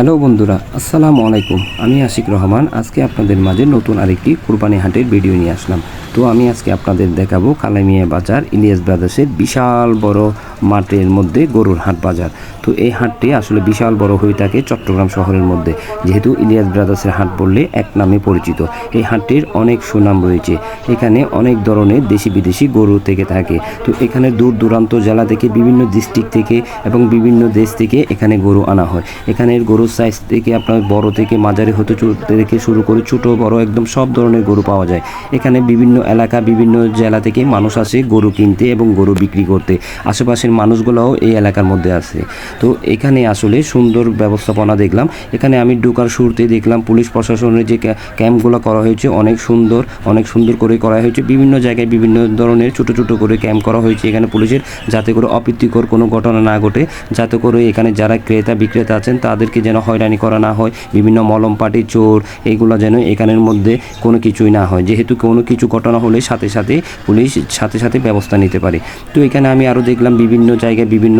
Hello বন্ধুরা, আসসালামু আলাইকুম। আমি আশিক রহমান, আজকে আপনাদের মাঝে নতুন আরেকটি কুরবানি হাটের ভিডিও নিয়ে আসলাম। তো আমি আজকে আপনাদের দেখাবো কালামিয়া বাজার, ইলিয়াস ব্রাদার্সের বিশাল বড় মাঠের মধ্যে গরুর হাট বাজার। তো এই হাটটি আসলে বিশাল বড় হয়ে থাকে চট্টগ্রাম শহরের মধ্যে। যেহেতু ইলিয়াস ব্রাদার্সের হাট বললে এক নামে পরিচিত, এই হাটটির অনেক সুনাম রয়েছে। এখানে অনেক ধরনের দেশি বিদেশি গরু থেকে থাকে। তো এখানে দূর দূরান্ত জেলা থেকে, বিভিন্ন ডিস্ট্রিক্ট থেকে এবং বিভিন্ন দেশ থেকে এখানে গরু আনা হয়। এখানের গরুর সাইজ থেকে, আপনার বড় থেকে, মাঝারি হতে থেকে শুরু করে ছোট, বড়, একদম সব ধরনের গরু পাওয়া যায়। এখানে বিভিন্ন এলাকা, বিভিন্ন জেলা থেকে মানুষ আসে গরু কিনতে এবং গরু বিক্রি করতে। আশেপাশের মানুষগুলোও এই এলাকার মধ্যে আছে। তো এখানে আসলে সুন্দর ব্যবস্থাপনা দেখলাম। এখানে আমি ঢোকার শুরুতে দেখলাম পুলিশ প্রশাসনের যে ক্যাম্পগুলো করা হয়েছে, অনেক সুন্দর অনেক সুন্দর করে করা হয়েছে। বিভিন্ন জায়গায় বিভিন্ন ধরনের ছোট ছোট করে ক্যাম্প করা হয়েছে এখানে পুলিশের। যাতে করে অপ্রীতিকর কোনো ঘটনা না ঘটে। যাতে করে এখানে যারা ক্রেতা, বিক্রেতা আছেন, তাদেরকে যেন হয়রানি করা না হয়, বিভিন্ন মলম, পাটি, চোর এইগুলো যেন এখানের মধ্যে কোনো কিছুই না হয়। যেহেতু কোনো কিছু ঘটনা হলে সাথে সাথে পুলিশ সাথে সাথে ব্যবস্থা নিতে পারে। তো এখানে আমি আরও দেখলাম বিভিন্ন জায়গায় বিভিন্ন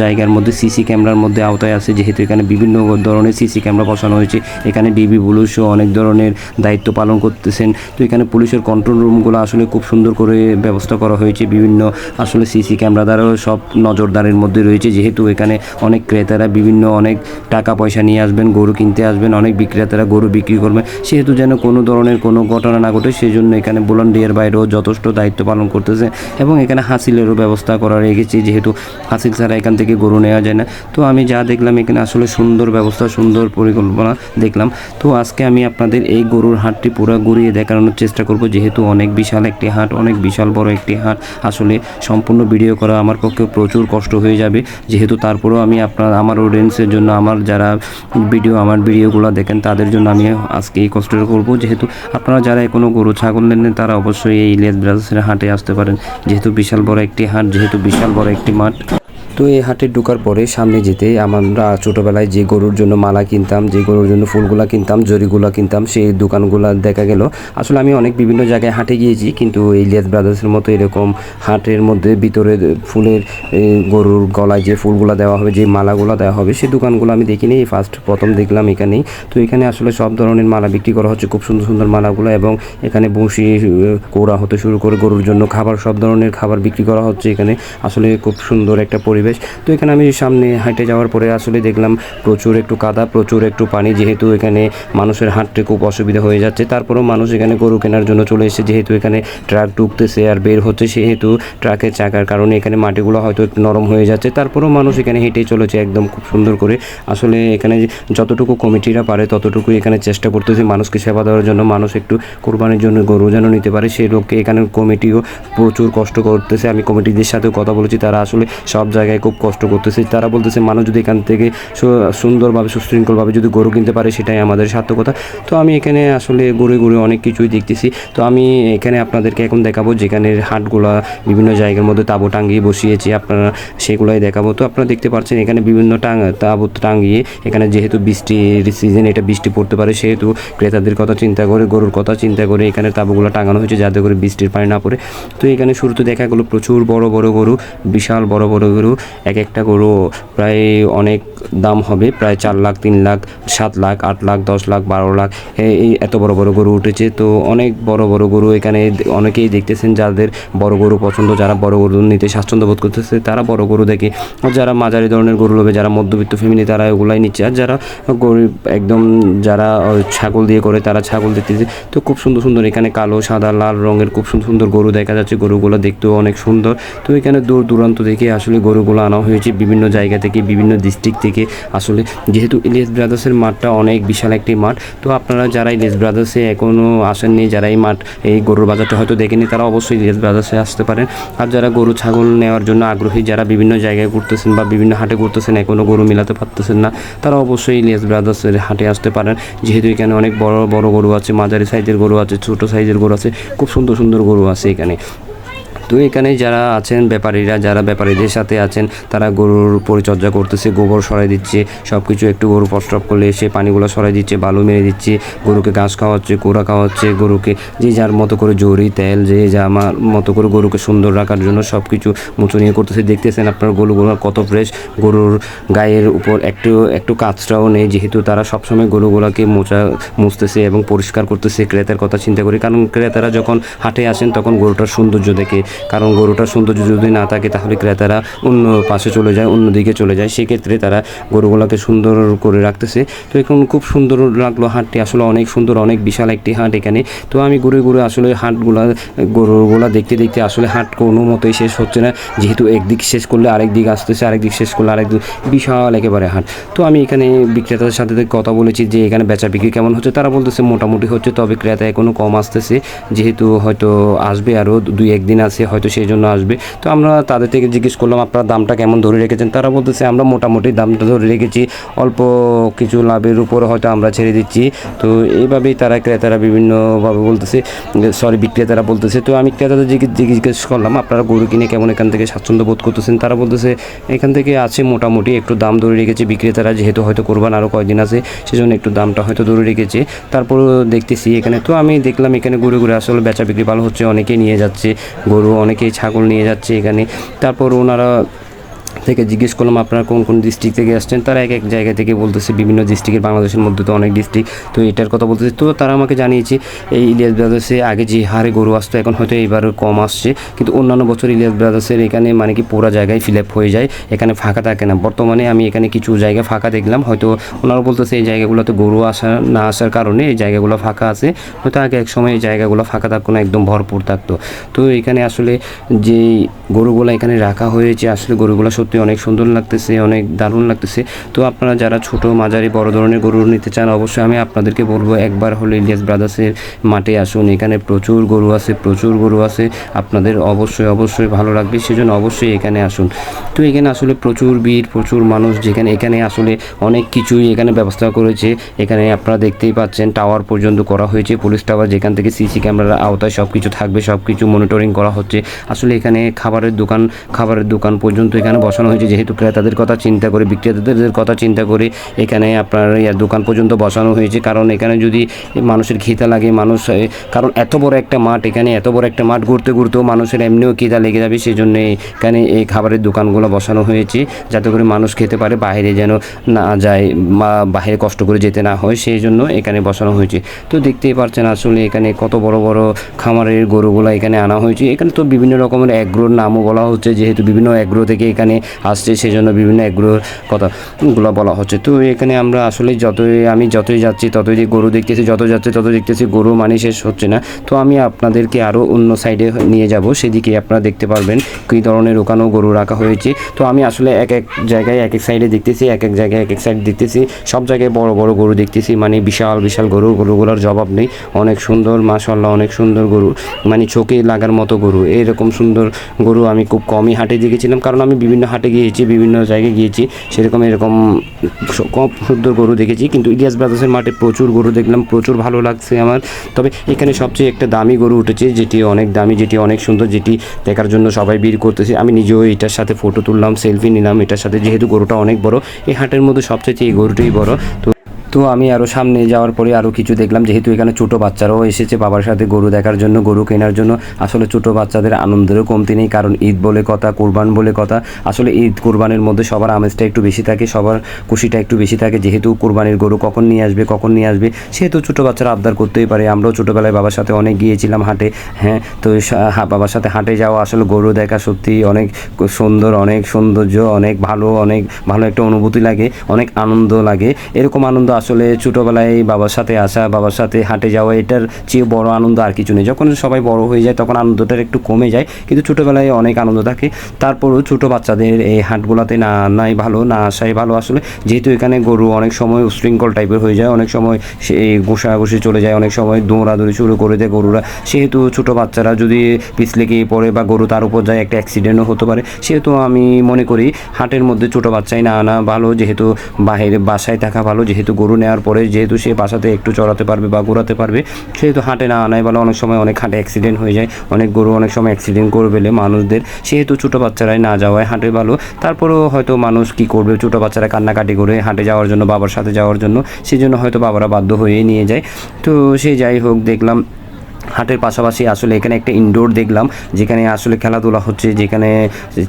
জায়গার মধ্যে সিসি ক্যামেরার মধ্যে আওতায় আছে। যেহেতু এখানে বিভিন্ন ধরনের সিসি ক্যামেরা বসানো হয়েছে, এখানে ডিবি পুলিশও অনেক ধরনের দায়িত্ব পালন করতেছেন। তো এখানে পুলিশের কন্ট্রোল রুমগুলো আসলে খুব সুন্দর করে ব্যবস্থা করা হয়েছে। বিভিন্ন আসলে সিসি ক্যামেরা দ্বারাও সব নজরদারির মধ্যে রয়েছে। যেহেতু এখানে অনেক ক্রেতারা বিভিন্ন অনেক টাকা পয়সা নিয়ে আসবেন, গরু কিনতে আসবেন, অনেক বিক্রেতারা গরু বিক্রি করবেন সেহেতু যেন কোনো ধরনের কোনো ঘটনা না ঘটে সেই জন্য এখানে ভলান্টিয়ার বাইরেও যথেষ্ট দায়িত্ব পালন করতেছে এবং এখানে হাসিলেরও ব্যবস্থা করা রেখেছি, যেহেতু হাসিল ছাড়া এখান থেকে গরু নেওয়া যায় না। তো আমি যা দেখলাম এখানে আসলে সুন্দর ব্যবস্থা, সুন্দর পরিকল্পনা দেখলাম। তো আজকে আমি আপনাদের এই গরুর হাটটি পুরো ঘুরিয়ে দেখানোর চেষ্টা করব, যেহেতু অনেক বিশাল একটি হাট, অনেক বিশাল বড় একটি হাট, আসলে সম্পূর্ণ ভিডিও করা আমার পক্ষে প্রচুর কষ্ট হয়ে যাবে। যেহেতু তারপরেও আমি আপনার, আমার অডিয়েন্সের জন্য, আমার যারা ভিডিও, আমার ভিডিওগুলো দেখেন, তাদের জন্য আমি আজকে এই কষ্টটা করব। যেহেতু আপনারা যারা কোনো গরু ছাগল নেন তারা অবশ্যই এই ইলিয়াস ব্রাদার্সের হাটে আসতে পারেন। যেহেতু বিশাল বড় একটি হাট, যেহেতু বিশাল বড় একটি মাঠ। তো এই হাটে ঢোকার পরে সামনে যেতে আমরা ছোটোবেলায় যে গরুর জন্য মালা কিনতাম, যে গরুর জন্য ফুলগুলা কিনতাম, জরিগুলা কিনতাম, সেই দোকানগুলা দেখা গেল। আসলে আমি অনেক বিভিন্ন জায়গায় হাটে গিয়েছি, কিন্তু এই ইলিয়াস ব্রাদার্সের মতো এরকম হাটের মধ্যে ভিতরে ফুলের গরুর গলায় যে ফুলগুলা দেওয়া হবে, যে মালাগুলো দেওয়া হবে সেই দোকানগুলো আমি দেখিনি। এই ফার্স্ট প্রথম দেখলাম এখানেই। তো এখানে আসলে সব ধরনের মালা বিক্রি করা হচ্ছে, খুব সুন্দর সুন্দর মালাগুলো এবং এখানে বসি কোড়া হতে শুরু করে গরুর জন্য খাবার, সব ধরনের খাবার বিক্রি করা হচ্ছে এখানে। আসলে খুব সুন্দর একটা পরিবেশ। তো এখানে আমি সামনে হাঁটে যাওয়ার পরে আসলে দেখলাম প্রচুর একটু কাদা, প্রচুর একটু পানি, যেহেতু এখানে মানুষের হাঁটতে খুব অসুবিধা হয়ে যাচ্ছে। তারপরেও মানুষ এখানে গরু কেনার জন্য চলে এসেছে, যেহেতু এখানে ট্রাক ঢুকতেছে আর বের হচ্ছে, সেহেতু ট্রাকের চাকার কারণে এখানে মাটিগুলো হয়তো একটু নরম হয়ে যাচ্ছে। তারপরেও মানুষ এখানে হেঁটেই চলেছে একদম খুব সুন্দর করে। আসলে এখানে যতটুকু কমিটিরা পারে ততটুকু এখানে চেষ্টা করতেছে মানুষকে সেবা দেওয়ার জন্য। মানুষ একটু কোরবানির জন্য গরু যেন নিতে পারে সেই লোককে এখানে কমিটিও প্রচুর কষ্ট করতেছে। আমি কমিটিদের সাথেও কথা বলেছি, তারা আসলে সব জায়গায় খুব কষ্ট করতেছে। তারা বলতেছে, মানুষ যদি এখান থেকে সুন্দরভাবে, সুশৃঙ্খলভাবে যদি গরু কিনতে পারে, সেটাই আমাদের সার্থকতা। তো আমি এখানে আসলে ঘুরে ঘুরে অনেক কিছুই দেখতেছি। তো আমি এখানে আপনাদেরকে এখন দেখাবো যেখানে হাটগুলা বিভিন্ন জায়গার মধ্যে তাবু টাঙ্গিয়ে বসিয়েছি। আপনারা সেগুলাই দেখাবো। তো আপনারা দেখতে পাচ্ছেন, এখানে বিভিন্ন টাং তাবু টাঙ্গিয়ে এখানে যেহেতু বৃষ্টির সিজন এটা বৃষ্টি পড়তে পারে। সেহেতু ক্রেতাদের কথা চিন্তা করে, গরুর কথা চিন্তা করে এখানে তাবুগুলো টাঙানো হয়েছে যাতে করে বৃষ্টির পানি না পড়ে। তো এখানে শুরুতে দেখা গেলো প্রচুর বড় বড় গরু, বিশাল বড় বড় গরু। এক একটা গরু প্রায় অনেক দাম হবে, প্রায় চার লাখ, তিন লাখ, সাত লাখ, আট লাখ, দশ লাখ, বারো লাখ। এই এত বড় বড় গরু উঠেছে। তো অনেক বড় বড় গরু এখানে অনেকেই দেখতেছেন যাদের বড় গরু পছন্দ, যারা বড় গরু নিতে স্বাচ্ছন্দ্য বোধ করতেছে, তারা বড় গরু দেখে। যারা মাঝারি ধরনের গরু লোভে, যারা মধ্যবিত্ত ফ্যামিলি তারা ওগুলাই নিচ্ছে। আর যারা গরিব, একদম যারা ছাগল দিয়ে করে, তারা ছাগল দেখতেছে তো খুব সুন্দর সুন্দর এখানে কালো, সাদা, লাল রঙের খুব সুন্দর সুন্দর গরু দেখা যাচ্ছে। গরুগুলো দেখতেও অনেক সুন্দর। তো এখানে দূর দূরান্ত থেকে আসলে গরুগুলো আনা হয়েছে বিভিন্ন জায়গা থেকে, বিভিন্ন ডিস্ট্রিক্ট থেকে। আসলে যেহেতু ইলিয়াস ব্রাদার্সের মাঠটা অনেক বিশাল একটি মাঠ, তো আপনারা যারা ইলিয়াস ব্রাদার্সে এখনও আসেননি, যারা এই মাঠ, এই গরুর বাজারটা হয়তো দেখেনি তারা অবশ্যই ইলিয়াস ব্রাদার্সে আসতে পারেন। আর যারা গরু, ছাগল নেওয়ার জন্য আগ্রহী, যারা বিভিন্ন জায়গায় ঘুরতেছেন বা বিভিন্ন হাটে ঘুরতেছেন এখনও গরু মিলাতে পারতেছেন না, তারা অবশ্যই ইলিয়াস ব্রাদার্সের হাটে আসতে পারেন। যেহেতু এখানে অনেক বড় বড় গরু আছে, মাঝারি সাইজের গরু আছে, ছোট সাইজের গরু আছে, খুব সুন্দর সুন্দর গরু আছে এখানে। তো এখানে যারা আছেন ব্যাপারীরা, যারা ব্যাপারীদের সাথে আছেন, তারা গরুর পরিচর্যা করতেছে, গোবর সরাই দিচ্ছে সব কিছু একটু গরু প্রস্রাব করলে সে পানিগুলো সরাই দিচ্ছে, বালু মেরে দিচ্ছে, গরুকে ঘাস খাওয়াচ্ছে, কোড়া খাওয়াচ্ছে, গরুকে যে যার মতো করে জরি, তেল, যে যা আমার মতো করে গরুকে সুন্দর রাখার জন্য সব কিছু মুচুনিয়ে করতেছে। দেখতেছেন আপনার গরুগুলো কত ফ্রেশ গরুর গায়ের উপর একটু একটু কাঁচটাও নেই, যেহেতু তারা সবসময় গরুগুলোকে মোচা, মুছতেছে এবং পরিষ্কার করতেছে, ক্রেতার কথা চিন্তা করি, কারণ ক্রেতারা যখন হাটে আসেন, তখন গরুটার সৌন্দর্য দেখে কারণ গরুটার সৌন্দর্য যদি না থাকে তাহলে ক্রেতারা অন্য পাশে চলে যায়, অন্য দিকে চলে যায়। সেক্ষেত্রে তারা গরুগুলোকে সুন্দর করে রাখতেছে। তো এখন খুব সুন্দর লাগল হাটটি। আসলে অনেক সুন্দর, অনেক বিশাল একটি হাট এখানে। তো আমি ঘুরে ঘুরে আসলে হাটগুলা, গরুগুলা দেখতে দেখতে আসলে হাট কোনো মতোই শেষ হচ্ছে না। যেহেতু একদিক শেষ করলে আরেক দিক আসতেছে, আরেক দিক শেষ করলে আরেক দিক বিশাল একেবারে হাট। তো আমি এখানে বিক্রেতাদের সাথে কথা বলেছি যে এখানে বেচা বিক্রি কেমন হচ্ছে, তারা বলতেছে মোটামুটি হচ্ছে, তবে ক্রেতা এখনও কম আসতেছে। যেহেতু হয়তো আসবে আরও দুই একদিন আছে। হয়তো সেই জন্য আসবে। তো আমরা তাদের থেকে জিজ্ঞেস করলাম, আপনারা দামটা কেমন ধরে রেখেছেন? তারা বলতেছে, আমরা মোটামুটি দামটা ধরে রেখেছি। অল্প কিছু লাভের উপর হয়তো আমরা ছেড়ে দিচ্ছি। তো এইভাবেই তারা ক্রেতারা বিভিন্নভাবে বলতেছে, সরি, বিক্রেতারা বলতেছে। তো আমি ক্রেতাদের জিজ্ঞেস করলাম, আপনারা গরু কিনে কেমন এখান থেকে স্বাচ্ছন্দ্য বোধ করতেছেন? তারা বলতেছে, এখান থেকে আছে মোটামুটি, একটু দাম ধরে রেখেছে। বিক্রেতারা যেহেতু হয়তো কোরবান আরও কয়েকদিন আছে, সেজন্য একটু দামটা হয়তো ধরে রেখেছে। তারপর দেখতেছি এখানে। তো আমি দেখলাম এখানে ঘুরে ঘুরে আসলে বেচা বিক্রি ভালো হচ্ছে, অনেকেই নিয়ে যাচ্ছে গরু। অনেকেই ছাগল নিয়ে যাচ্ছে এখানে। তারপর ওনারা থেকে জিজ্ঞেস করলাম, আপনারা কোন কোন ডিস্ট্রিক্ট থেকে আসছেন? তারা এক এক জায়গা থেকে বলতেছে, বিভিন্ন ডিস্ট্রিক্টের বাংলাদেশের মধ্যে তো অনেক ডিস্ট্রিক্ট তো এটার কথা বলতেছে। তো তারা আমাকে জানিয়েছে, এই ইলিয়াস ব্রাদার্সে আগে যে হারে গরু আসতো, এখন হয়তো এইবার কম আসছে। কিন্তু অন্যান্য বছর ইলিয়াস ব্রাদার্সের এখানে মানে কি পুরো জায়গায় ফিল আপ হয়ে যায়, এখানে ফাঁকা থাকে না। বর্তমানে আমি এখানে কিছু জায়গা ফাঁকা দেখলাম, হয়তো ওনারা বলতেছে, এই জায়গাগুলোতে গরু আসা, না আসার কারণে এই জায়গাগুলো ফাঁকা আছে। হয়তো আগে এক সময় এই জায়গাগুলো ফাঁকা থাকতো না, একদম ভরপুর থাকতো। তো এখানে আসলে যে গরুগুলো এখানে রাখা হয়েছে, আসলে গরুগুলো সত্যি অনেক সুন্দর লাগতেছে, অনেক দারুণ লাগতেছে। তো আপনারা যারা ছোট, মাঝারি, বড় ধরনের গরু নিতে চান, অবশ্যই আমি আপনাদেরকে বলব একবার হলে ইলিয়াস ব্রাদার্সের মাঠে আসুন। এখানে প্রচুর গরু আছে, প্রচুর গরু আছে। আপনাদের অবশ্যই অবশ্যই ভালো লাগবে, সেজন্য অবশ্যই এখানে আসুন। তো এখানে আসলে প্রচুর ভিড়, প্রচুর মানুষ, যেখানে, এখানে আসলে অনেক কিছুই এখানে ব্যবস্থা করেছে। এখানে আপনারা দেখতেই পাচ্ছেন, টাওয়ার পর্যন্ত করা হয়েছে, পুলিশ টাওয়ার যেখান থেকে সিসি ক্যামেরার আওতায় সব কিছু থাকবে সব কিছু মনিটরিং করা হচ্ছে। আসলে এখানে খাবারের দোকান খাবারের দোকান পর্যন্ত এখানে বসানো হয়েছে, যেহেতু ক্রেতাদের কথা চিন্তা করে, বিক্রেতাদের কথা চিন্তা করে এখানে আপনার দোকান পর্যন্ত বসানো হয়েছে। কারণ এখানে যদি মানুষের খিদা লাগে, মানুষ কারণ এত বড় একটা মাঠ, এখানে এত বড় একটা মাঠ ঘুরতে ঘুরতেও মানুষের এমনিও খিদা লেগে যাবে সেই জন্য এখানে এই খাবারের দোকানগুলো বসানো হয়েছে, যাতে করে মানুষ খেতে পারে, বাইরে যেন না যায় বা বাইরে কষ্ট করে যেতে না হয় সেই জন্য এখানে বসানো হয়েছে। তো দেখতেই পারছেন আসলে এখানে কত বড় বড় খামারের গরুগুলো এখানে আনা হয়েছে। এখানে তো বিভিন্ন রকমের অ্যাগ্রোর নামও বলা হচ্ছে, যেহেতু বিভিন্ন অ্যাগ্রো থেকে এখানে আসছে সেই জন্য বিভিন্ন অ্যাগ্রোর কথাগুলো বলা হচ্ছে। তো এখানে আমরা আসলে যতই, আমি যতই যাচ্ছি, ততই যে গরু দেখতেছি, যত যাচ্ছে তত দেখতেছি গরু মানে শেষ হচ্ছে না। তো আমি আপনাদেরকে আরও অন্য সাইডে নিয়ে যাব, সেদিকে আপনারা দেখতে পারবেন কী ধরনের ওখানেও গরু রাখা হয়েছে। তো আমি আসলে এক এক জায়গায়, এক এক সাইডে দেখতেছি, এক এক জায়গায়, এক এক সাইড দেখতেছি। সব জায়গায় বড় বড় গরু দেখতেছি মানে বিশাল বিশাল গরু। গরুগুলোর জবাব নেই। অনেক সুন্দর মাশাল্লাহ অনেক সুন্দর গরু। মানে চোখে লাগার মতো গরু। এরকম সুন্দর গরু আমি খুব কমই হাটে দেখেছিলাম, কারণ আমি বিভিন্ন হাটে গিয়েছি, বিভিন্ন জায়গায় গিয়েছি, সেরকম এরকম কম সুন্দর গরু দেখেছি, কিন্তু ইলিয়াস ব্রাদার্সের মাঠে প্রচুর গরু দেখলাম, প্রচুর ভালো লাগছে আমার। তবে এখানে সবচেয়ে একটা দামি গরু উঠেছে, যেটি অনেক দামি, যেটি অনেক সুন্দর, যেটি দেখার জন্য সবাই ভিড় করতেছে। আমি নিজেও এটার সাথে ফটো তুললাম সেলফি নিলাম, এটার সাথে যেহেতু গরুটা অনেক বড়, এই হাটের মধ্যে সবচেয়ে এই গরুটাই বড়। তো তো আমি আরও সামনে যাওয়ার পরে আরও কিছু দেখলাম। যেহেতু এখানে ছোটো বাচ্চারাও এসেছে বাবার সাথে গরু দেখার জন্য, গরু কেনার জন্য। আসলে ছোটো বাচ্চাদের আনন্দেরও কমতি নেই, কারণ ঈদ বলে কথা, কোরবান বলে কথা। আসলে ঈদ কোরবানের মধ্যে সবার আমেজটা একটু বেশি থাকে, সবার খুশিটা একটু বেশি থাকে। যেহেতু কোরবানির গরু কখন নিয়ে আসবে, কখন নিয়ে আসবে, সেহেতু ছোটো বাচ্চারা আবদার করতেই পারে। আমরাও ছোটোবেলায় বাবার সাথে অনেক গিয়েছিলাম হাটে হ্যাঁ তো বাবার সাথে হাটে যাওয়া আসলে গরু দেখা সত্যি অনেক সুন্দর, অনেক সৌন্দর্য, অনেক ভালো অনেক ভালো একটা অনুভূতি লাগে, অনেক আনন্দ লাগে। এরকম আনন্দ আসলে ছোটোবেলায় বাবার সাথে আসা, বাবার সাথে হাটে যাওয়া, এটার চেয়ে বড় আনন্দ আর কিছু নেই। যখন সবাই বড় হয়ে যায়, তখন আনন্দটার একটু কমে যায়, কিন্তু ছোটোবেলায় অনেক আনন্দ থাকে। তারপরও ছোটো বাচ্চাদের এই হাটগুলোতে না নাই ভালো, না আসাই ভালো। আসলে যেহেতু এখানে গরু অনেক সময় উশৃঙ্খল টাইপের হয়ে যায়, অনেক সময় সেই ঘষাঘষি চলে যায়, অনেক সময় দৌড়াদৌড়ি শুরু করে দেয় গরুরা। সেহেতু ছোটো বাচ্চারা যদি পিছলে গিয়ে পড়ে বা গরু তার উপর যায়, একটা অ্যাক্সিডেন্টও হতে পারে। সেহেতু আমি মনে করি, হাটের মধ্যে ছোটো বাচ্চাই না আনা ভালো, যেহেতু বাইরে বাসায় থাকা ভালো, যেহেতু গরু গরু নেওয়ার পরে যেহেতু সে বাসাতে একটু চড়াতে পারবে বা ঘোরাতে পারবে, সেহেতু হাঁটে না আনায় বলে অনেক সময় অনেক হাঁটে অ্যাক্সিডেন্ট হয়ে যায়, অনেক গরু অনেক সময় অ্যাক্সিডেন্ট করে ফেলে মানুষদের। সেহেতু ছোটো বাচ্চারাই না যাওয়ায় হাঁটে ভালো। তারপরেও হয়তো মানুষ কি করবে, ছোটো বাচ্চারা কান্নাকাটি করে হাঁটে যাওয়ার জন্য, বাবার সাথে যাওয়ার জন্য সেই জন্য হয়তো বাবারা বাধ্য হয়ে নিয়ে যায়। তো সে যাই হোক, দেখলাম হাটের পাশাপাশি আসলে এখানে একটা ইনডোর দেখলাম, যেখানে আসলে খেলাধুলা হচ্ছে, যেখানে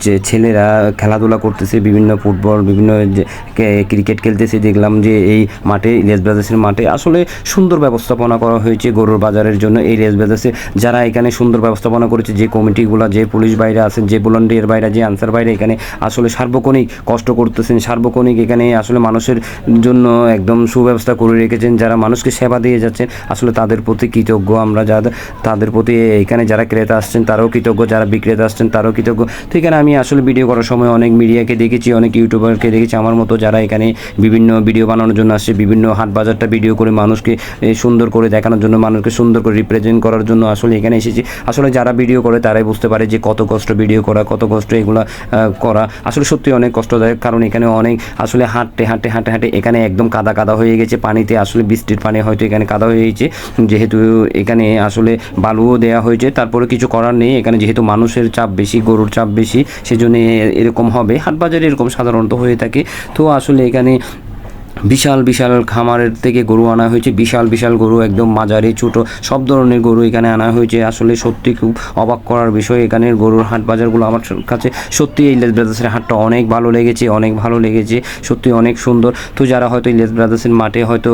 যে ছেলেরা খেলাধুলা করতেছে, বিভিন্ন ফুটবল, বিভিন্ন যে ক্রিকেট খেলতেছে, দেখলাম যে এই মাঠে, রেস ব্রাদার্সের মাঠে আসলে সুন্দর ব্যবস্থাপনা করা হয়েছে গরুর বাজারের জন্য। এই রেস ব্রাদার্সে যারা এখানে সুন্দর ব্যবস্থাপনা করেছে, যে কমিটিগুলো, যে পুলিশ বাইরে আছেন, যে ভলান্টিয়ার বাইরে, যে আনসার বাইরে এখানে আসলে সার্বক্ষণিক কষ্ট করতেছেন, সার্বক্ষণিক এখানে আসলে মানুষের জন্য একদম সুব্যবস্থা করে রেখেছেন, যারা মানুষকে সেবা দিয়ে যাচ্ছেন, আসলে তাদের প্রতি কৃতজ্ঞ। আমরা যাদের তাদের প্রতি এখানে যারা ক্রেতা আসছেন, তারাও কৃতজ্ঞ। যারা বিক্রেতা আসছেন, তারাও কৃতজ্ঞ। তো এখানে আমি আসলে ভিডিও করার সময় অনেক মিডিয়াকে দেখেছি, অনেক ইউটিউবারকে দেখেছি। আমার মতো যারা এখানে বিভিন্ন ভিডিও বানানোর জন্য আসছে, বিভিন্ন হাট বাজারটা ভিডিও করে মানুষকে সুন্দর করে দেখানোর জন্য, মানুষকে সুন্দর করে রিপ্রেজেন্ট করার জন্য আসলে এখানে এসেছি। আসলে যারা ভিডিও করে, তারাই বুঝতে পারে যে কত কষ্ট ভিডিও করা, কত কষ্ট এগুলো করা। আসলে সত্যি অনেক কষ্টদায়ক, কারণ এখানে অনেক আসলে হাঁটতে হাঁটতে হাঁটতে হাঁটে এখানে একদম কাদা কাদা হয়ে গেছে। পানিতে আসলে বৃষ্টির পানি হয়তো এখানে কাদা হয়ে গেছে। যেহেতু এখানে আসলে বালুও দেওয়া হয়েছে। তারপরে কিছু করার নেই। এখানে যেহেতু মানুষের চাপ বেশি, গরুর চাপ বেশি, সেজন্য এরকম হবে। হাট বাজারে এরকম সাধারণত হয়ে থাকে। তো আসলে এখানে বিশাল বিশাল খামারের থেকে গরু আনা হয়েছে। বিশাল বিশাল গরু, একদম মাঝারি, ছোট, সব ধরনের গরু এখানে আনা হয়েছে। আসলে সত্যি খুব অবাক করার বিষয় এখানের গরুর হাট বাজারগুলো আমার কাছে সত্যি এই লেস ব্রাদার্সের হাটটা অনেক ভালো লেগেছে, অনেক ভালো লেগেছে, সত্যি অনেক সুন্দর। তো যারা হয়তো এই লেস ব্রাদার্সের মাঠে হয়তো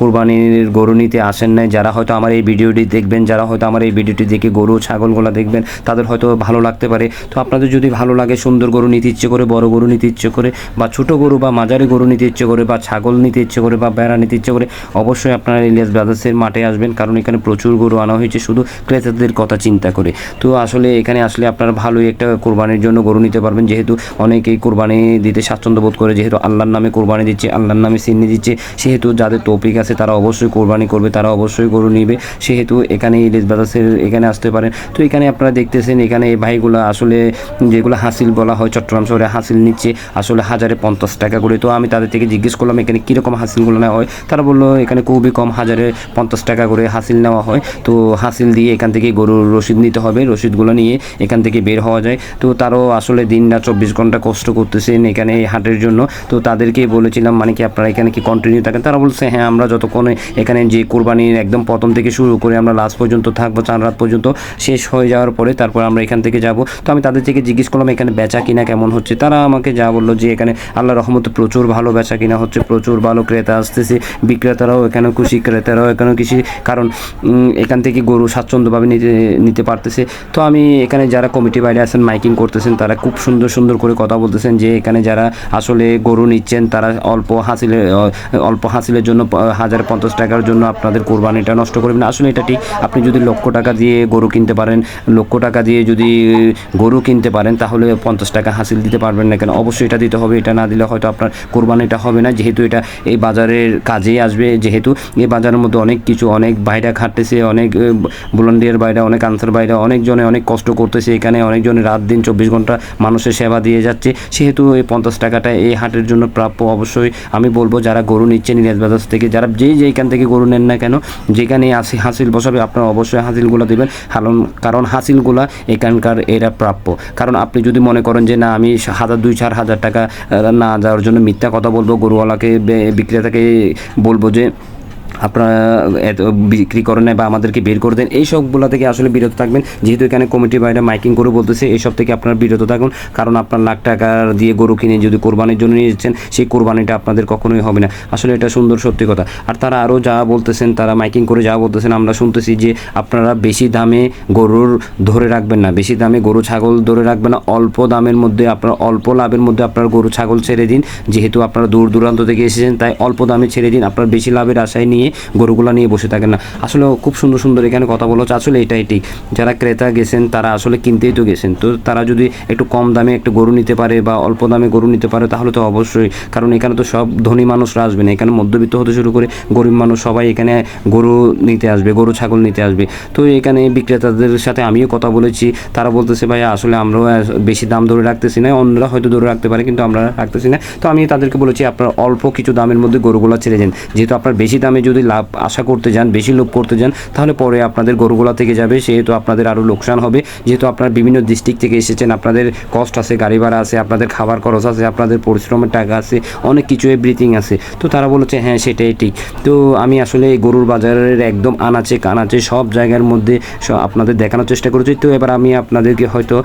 কোরবানির গরু নিতে আসেন নাই, যারা হয়তো আমার এই ভিডিওটি দেখবেন, যারা হয়তো আমার এই ভিডিওটি দেখে গরু ছাগলগুলো দেখবেন, তাদের হয়তো ভালো লাগতে পারে। তো আপনাদের যদি ভালো লাগে, সুন্দর গরু নিতে ইচ্ছে করে, বড় গরু নিতে ইচ্ছে করে, বা ছোট গরু বা মাঝারি গরু নিতে ইচ্ছে করে, বা ছাগল নিতে ইচ্ছে করে বা বেড়া নিতে ইচ্ছে করে, অবশ্যই আপনারা ইলিয়াস ব্রাদার্সের মাঠে আসবেন। কারণ এখানে প্রচুর গরু আনা হয়েছে, শুধু ক্রেতাদের কথা চিন্তা করে। তো আসলে এখানে আসলে আপনারা ভালোই একটা কোরবানির জন্য গরু নিতে পারবেন। যেহেতু অনেকেই কোরবানি দিতে স্বাচ্ছন্দ্য বোধ করে, যেহেতু আল্লাহর নামে কোরবানি দিচ্ছে, আল্লাহর নামে সিন্নি দিচ্ছে, সেহেতু যাদের তৌফিক আছে তারা অবশ্যই কোরবানি করবে, তারা অবশ্যই গরু নিবে। সেহেতু এখানে ইলিশ ব্রাদার্সের এখানে আসতে পারেন। তো এখানে আপনারা দেখতেছেন, এখানে এই ভাইগুলো আসলে যেগুলো হাসিল বলা হয়, চট্টগ্রাম শহরে হাসিল নিচ্ছে, আসলে হাজারে পঞ্চাশ টাকা করে। তো আমি তাদের থেকে জিজ্ঞেস করলাম, এখানে কীরকম হাসিলগুলো নেওয়া হয়? তারা বলল, এখানে খুবই কম হাজারে পঞ্চাশ টাকা করে হাসিল নেওয়া হয়। তো হাসিল দিয়ে এখান থেকে গরুর রসিদ নিতে হবে। রসিদগুলো নিয়ে এখান থেকে বের হওয়া যায়। তো তারও আসলে দিন রাত চব্বিশ ঘণ্টা কষ্ট করতেছেন এখানে এই হাটের জন্য। তো তাদেরকে বলেছিলাম মানে কি আপনারা এখানে কি কন্টিনিউ থাকেন? তারা বলছে হ্যাঁ আমরা যতক্ষণে এখানে যে কোরবানির একদম প্রথম থেকে শুরু করে আমরা লাস্ট পর্যন্ত থাকব, চার রাত পর্যন্ত শেষ হয়ে যাওয়ার পরে তারপর আমরা এখান থেকে যাব। তো আমি তাদের থেকে জিজ্ঞেস করলাম, এখানে বেচা কিনা কেমন হচ্ছে? তারা আমাকে যা বলল যে, এখানে আল্লাহ রহমতে প্রচুর ভালো বেচা কিনা হচ্ছে প্রচুর ভালো ক্রেতা আসতেছে, বিক্রেতারাও এখানে খুশি, ক্রেতারাও এখানেও খুশি। কারণ এখান থেকে গরু স্বাচ্ছন্দ্যভাবে নিতে নিতে পারতেছে। তো আমি এখানে যারা কমিটি বাইরে আছেন মাইকিং করতেছেন, তারা খুব সুন্দর সুন্দর করে কথা বলতেছেন যে, এখানে যারা আসলে গরু নিচ্ছেন, তারা অল্প হাসিলের অল্প হাসিলের জন্য হাজার পঞ্চাশ টাকার জন্য আপনাদের কোরবানিটা নষ্ট করবেন। আসলে এটা ঠিক। আপনি যদি লক্ষ টাকা দিয়ে গরু কিনতে পারেন, লক্ষ টাকা দিয়ে যদি গরু কিনতে পারেন, তাহলে পঞ্চাশ টাকা হাসিল দিতে পারবেন না কেন? অবশ্যই এটা দিতে হবে, এটা না দিলে হয়তো আপনার কোরবানিটা হবে না। যেহেতু এটা এই বাজারের কাজেই আসবে যেহেতু। এই বাজারের মধ্যে অনেক কিছু, অনেক বাইরা খাটতেছে, অনেক ভলান্টিয়ার বাইরে অনেক আনসার বাইরে অনেকজনে অনেক কষ্ট করতেছে। এখানে অনেকজনে রাত দিন চব্বিশ ঘণ্টা মানুষের সেবা দিয়ে যাচ্ছে। সেহেতু এই পঞ্চাশ টাকাটা এই হাটের জন্য প্রাপ্য। অবশ্যই আমি বলব, যারা গরু নিচ্ছেন ইলিয়াস বাজার থেকে, যারা যেই যেইখান থেকে গরু নেন না কেন, যেখানে আসি হাসিল বসাবে, আপনারা অবশ্যই হাসিলগুলো দেবেন। কারণ কারণ হাসিলগুলা এখানকার এরা প্রাপ্য। কারণ আপনি যদি মনে করেন যে, না, আমি হাজার দুই, চার হাজার টাকা না যাওয়ার জন্য মিথ্যা কথা বলব, গরুওয়ালাকে বিক্রেতাকে বলব যে আপনারা, এত বিক্রি করেন বা আমাদেরকে বের করে দেন এই সবগুলো থেকে আসলে বিরত থাকবেন। যেহেতু এখানে কমিটি বাইরে মাইকিং করে বলতেছে এইসব থেকে আপনারা বিরত থাকুন। কারণ আপনার লাখ টাকা দিয়ে গরু কিনে যদি কোরবানির জন্য নিয়ে যাচ্ছেন, সেই কোরবানিটা আপনাদের কখনোই হবে না। আসলে এটা সুন্দর সত্যি কথা। আর তারা আরও যা বলতেছেন, তারা মাইকিং করে যা বলতেছেন, আমরা শুনতেছি যে আপনারা বেশি দামে গরুর ধরে রাখবেন না। বেশি দামে গরু, ছাগল ধরে রাখবেন না। অল্প দামের মধ্যে আপনার, অল্প লাভের মধ্যে আপনার গরু, ছাগল ছেড়ে দিন। যেহেতু আপনারা দূর দূরান্ত থেকে এসেছেন, তাই অল্প দামে ছেড়ে দিন। আপনার বেশি লাভের আশায় নিয়ে নিয়ে গরুগুলা নিয়ে বসে থাকেন না। আসলে খুব সুন্দর সুন্দর এখানে কথা বলা আসলে এটাই ঠিক। যারা ক্রেতা গেছেন, তারা আসলে কিনতেই তো গেছেন। তো তারা যদি একটু কম দামে একটা গরু নিতে পারে বা অল্প দামে গরু নিতে পারে, তাহলে তো অবশ্যই। কারণ এখানে তো সব ধনী মানুষরা আসবে না। এখানে মধ্যবিত্ত হতে শুরু করে গরিব মানুষ সবাই এখানে গরু নিতে আসবে, গরু, ছাগল নিতে আসবে। তো এখানে বিক্রেতাদের সাথে আমিও কথা বলেছি। তারা বলতেছে, ভাই, আসলে আমরাও বেশি দাম ধরে রাখতেছি না। অন্যরা হয়তো ধরে রাখতে পারে, কিন্তু আমরা রাখতেছি না। তো আমি তাদেরকে বলেছি, আপনার অল্প কিছু দামের মধ্যে গরুগুলো ছেড়ে যান যেহেতু আপনার বেশি দামে যদি লাভ আশা করতে যান, বেশি লোভ করতে যান, তাহলে পরে আপনাদের গরুগুলা থেকে যাবে, সেহেতু আপনাদের আরও লোকসান হবে। যেহেতু আপনার বিভিন্ন ডিস্ট্রিক্ট থেকে এসেছেন, আপনাদের কষ্ট আছে, গাড়ি ভাড়া আছে, আপনাদের খাবার খরচ আছে, আপনাদের পরিশ্রমের টাকা আছে, অনেক কিছু এভরিথিং আছে। তো তারা বলেছে হ্যাঁ সেটাই ঠিক। তো আমি আসলে গরুর বাজারের একদম আনাচে কানাচে সব জায়গার মধ্যে আপনাদের দেখানোর চেষ্টা করেছি। তো এবার আমি আপনাদেরকে হয়তো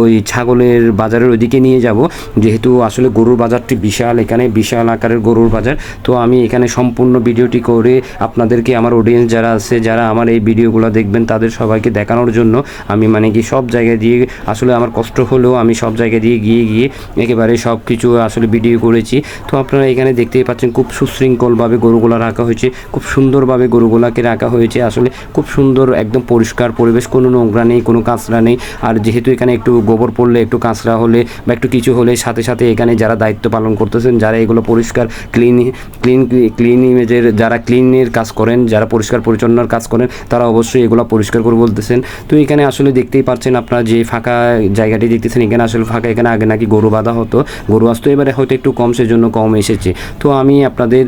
ওই ছাগলের বাজারের ওইদিকে নিয়ে যাব। যেহেতু আসলে গরুর বাজারটি বিশাল, এখানে বিশাল আকারের গরুর বাজার। তো আমি এখানে সম্পূর্ণ ভিডিওটি করে আপনাদেরকে আমার অডিয়েন্স যারা আছে, যারা আমার এই ভিডিওগুলো দেখবেন, তাদের সবাইকে দেখানোর জন্য আমি মানে কি সব জায়গায় দিয়ে আসলে আমার কষ্ট হলেও আমি সব জায়গায় দিয়ে গিয়ে গিয়ে একেবারে সব কিছু আসলে ভিডিও করেছি। তো আপনারা এখানে দেখতেই পাচ্ছেন খুব সুশৃঙ্খলভাবে গরুগুলা রাখা হয়েছে, খুব সুন্দরভাবে গরুগুলাকে রাখা হয়েছে। আসলে খুব সুন্দর একদম পরিষ্কার পরিবেশ, কোনো নোংরা নেই, কোনো কাঁচরা নেই। আর যেহেতু এখানে একটু গোবর পড়লে, একটু কাঁচরা হলে বা একটু কিছু হলে, সাথে সাথে এখানে যারা দায়িত্ব পালন করতেছেন, যারা এগুলো পরিষ্কার ক্লিন ক্লিন ক্লিন ইমেজের যারা ক্লিনের কাজ করেন, যারা পরিষ্কার পরিচ্ছন্নর কাজ করেন, তারা অবশ্যই এগুলো পরিষ্কার করে বলতেছেন। তো এখানে আসলে দেখতেই পাচ্ছেন আপনারা যে ফাঁকা জায়গাটি দেখতেছেন, এখানে আসলে ফাঁকা, এখানে আগে নাকি গরু বাঁধা হতো। গরু আসতো এবারে হয়তো একটু কম, সেজন্য কম এসেছে। তো আমি আপনাদের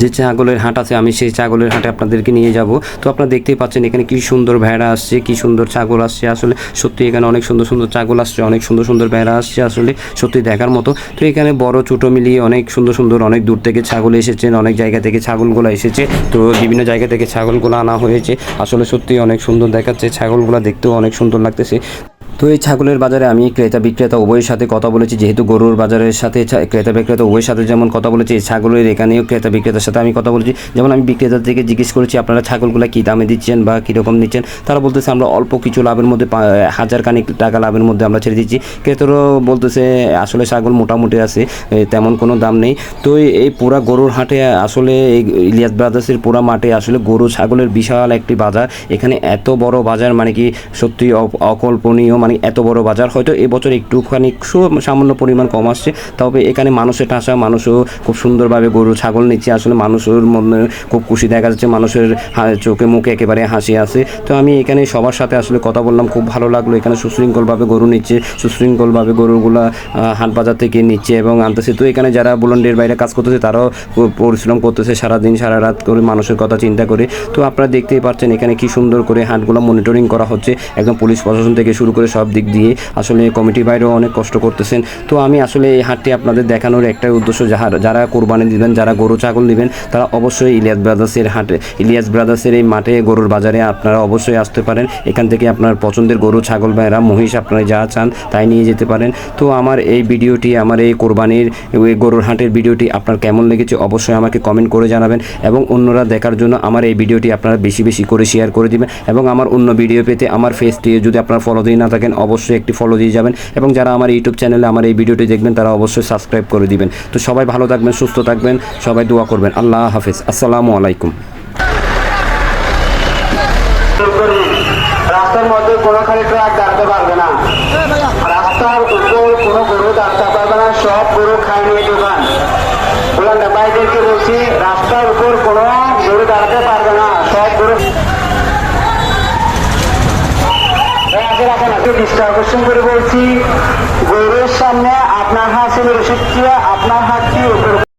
যে ছাগলের হাট আছে, আমি সেই ছাগলের হাটে আপনাদেরকে নিয়ে যাব। তো আপনারা দেখতেই পাচ্ছেন এখানে কি সুন্দর ভেড়া আসছে, কি সুন্দর ছাগল আসছে। আসলে সত্যি এখানে অনেক সুন্দর সুন্দর ছাগল আসছে, অনেক সুন্দর সুন্দর ভেড়া আসছে আসলে সত্যি দেখার মতো। তো এখানে বড়, ছোটো মিলিয়ে অনেক সুন্দর সুন্দর অনেক দূর থেকে ছাগল এসেছেন অনেক জায়গা থেকে ছাগলগুলো এসেছে। তো বিভিন্ন জায়গা থেকে ছাগলগুলো আনা হয়েছে। আসলে সত্যি অনেক সুন্দর দেখাচ্ছে, ছাগলগুলো দেখতেও অনেক সুন্দর লাগতেছে। তো এই ছাগলের বাজারে আমি ক্রেতা বিক্রেতা উভয়ের সাথে কথা বলেছি, যেহেতু গরুর বাজারের সাথে ক্রেতা বিক্রেতা উভয়ের সাথে যেমন কথা বলেছি, এই ছাগলের এখানেও ক্রেতা বিক্রেতার সাথে আমি কথা বলেছি। যেমন আমি বিক্রেতার থেকে জিজ্ঞেস করেছি, আপনারা ছাগলগুলো কী দামে দিচ্ছেন বা কীরকম নিচ্ছেন? তারা বলতেছে, আমরা অল্প কিছু লাভের মধ্যে হাজার খানিক টাকা লাভের মধ্যে আমরা ছেড়ে দিচ্ছি। ক্রেতারও বলতেছে, আসলে ছাগল মোটামুটি আছে তেমন কোনো দাম নেই। তো এই- এই পুরা গরুর হাটে আসলে এই ইলিয়াস ব্রাদার্সের পুরা মাঠে আসলে গরু ছাগলের বিশাল একটি বাজার। এখানে এত বড় বাজার মানে কি সত্যি অকল্পনীয় মানে এত বড় বাজার, হয়তো এবছর একটুখানি সামান্য পরিমাণ কম আসছে, তবে এখানে মানুষের টাসা মানুষও খুব সুন্দরভাবে গরু, ছাগল নিচ্ছে, আসলে মানুষের মধ্যে খুব খুশি দেখা যাচ্ছে, মানুষের চোখে মুখে একেবারে হাসি আছে। তো আমি এখানে সবার সাথে আসলে কথা বললাম, খুব ভালো লাগল, এখানে সুশৃঙ্খলভাবে গরু নিচ্ছে, সুশৃঙ্খলভাবে গরুগুলা হাট বাজার থেকে নিচ্ছে এবং আনতেছে। তো এখানে যারা বুলন্ডের বাইরে কাজ করতেছে, তারাও পরিশ্রম করতেছে সারাদিন সারা রাত করে মানুষের কথা চিন্তা করে। তো আপনারা দেখতেই পাচ্ছেন এখানে কি সুন্দর করে হাটগুলো মনিটরিং করা হচ্ছে, একদম পুলিশ প্রশাসন থেকে শুরু করে সব দিক দিয়ে আসলে কমিটির বাইরেও অনেক কষ্ট করতেছেন। তো আমি আসলে এই হাটটি আপনাদের দেখানোর একটাই উদ্দেশ্য যাহার যারা কোরবানি দিবেন, যারা গরু, ছাগল দিবেন, তারা অবশ্যই ইলিয়াস ব্রাদার্সের হাটে, ইলিয়াস ব্রাদার্সের এই মাঠে গরুর বাজারে আপনারা অবশ্যই আসতে পারেন। এখান থেকে আপনার পছন্দের গরু, ছাগল, ভেড়া, মহিষ আপনারা যা চান তাই নিয়ে যেতে পারেন। তো আমার এই ভিডিওটি, আমার এই কোরবানির গরুর হাটের ভিডিওটি আপনার কেমন লেগেছে অবশ্যই আমাকে কমেন্ট করে জানাবেন এবং অন্যরা দেখার জন্য আমার এই ভিডিওটি আপনারা বেশি বেশি করে শেয়ার করে দিবেন এবং আমার অন্য ভিডিও পেতে আমার ফেসটি যদি আপনারা ফলো দিয়ে না থাকেন, অবশ্যই একটি ফলো দিয়ে যাবেন এবং যারা আমার ইউটিউব চ্যানেলে আমার এই ভিডিওটি দেখবেন, তারা অবশ্যই সাবস্ক্রাইব করে দিবেন। তো সবাই ভালো থাকবেন, সুস্থ থাকবেন, সবাই দোয়া করবেন। আল্লাহ হাফেজ। আসসালামু আলাইকুম। রাস্তার মধ্যে ট্রাক পারবে না। দৃষ্টি